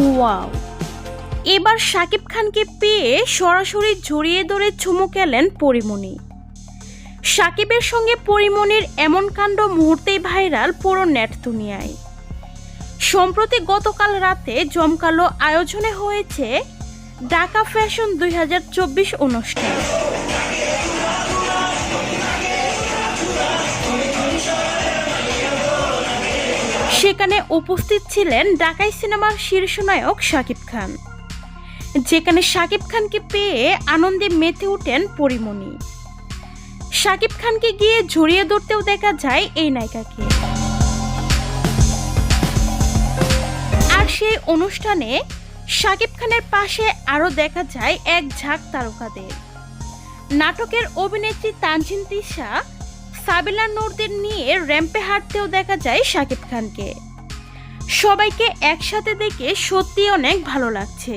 Wow. এবার শাকিব খানকে পেয়ে সরাসরি জড়িয়ে ধরে চুমু খেলেন পরিমণি। সাকিবের সঙ্গে পরিমণির এমন কাণ্ড মুহূর্তেই ভাইরাল পুরো নেট দুনিয়ায়। সম্প্রতি গতকাল রাতে জমকালো আয়োজনে হয়েছে ঢাকা ফ্যাশন দুই হাজার চব্বিশ অনুষ্ঠান। সেখানে উপস্থিত ছিলেন ঢাকাই সিনেমার শীর্ষনায়ক শাকিব খান। যেখানে শাকিব খানকে পেয়ে আনন্দে মেতে ওঠেন পরিমণি। শাকিব খানকে গিয়ে জড়িয়ে ধরতেও দেখা যায় এই নায়িকাকে। আর সেই অনুষ্ঠানে শাকিব খানের পাশে আরও দেখা যায় এক ঝাঁক তারকাদের। নাটকের অভিনেত্রী তানজিন তিশা সাবিলা নূরদের নিয়ে র্যাম্পে হাঁটতেও দেখা যায় শাকিব খানকে। সবাইকে একসাথে দেখে সত্যি অনেক ভালো লাগছে।